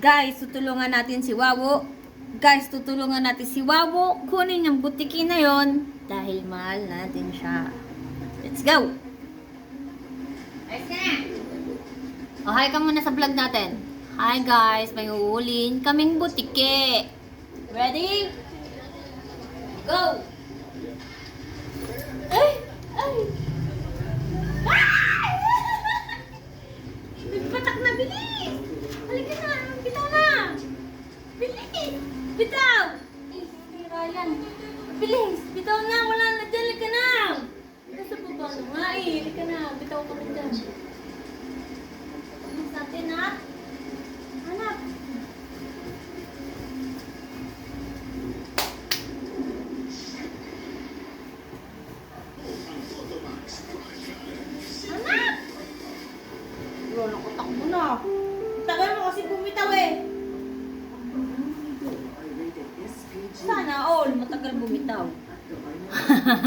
Guys, tutulungan natin si Wawo. Guys, tutulungan natin si Wawo. Kunin yung butiki na yon dahil mahal natin siya. Let's go! Ayos! Oh, hi ka muna sa vlog natin. Hi guys, may uulin kaming butike. Ready? Go! Ay! Ay! Ah! Nagpatak na, bilis! Halika na, bitaw na! Bilis! Bitaw! Ay, yan. Bilis! Bitaw na, wala na dyan, halika na! Nasa baba na nga eh, halika na, bitaw ka rin dyan. Bilis natin ha? Anak! Anak! Lolo ko takbo na. Tagal mo kasi bumitaw eh. Sana all matagal bumitaw.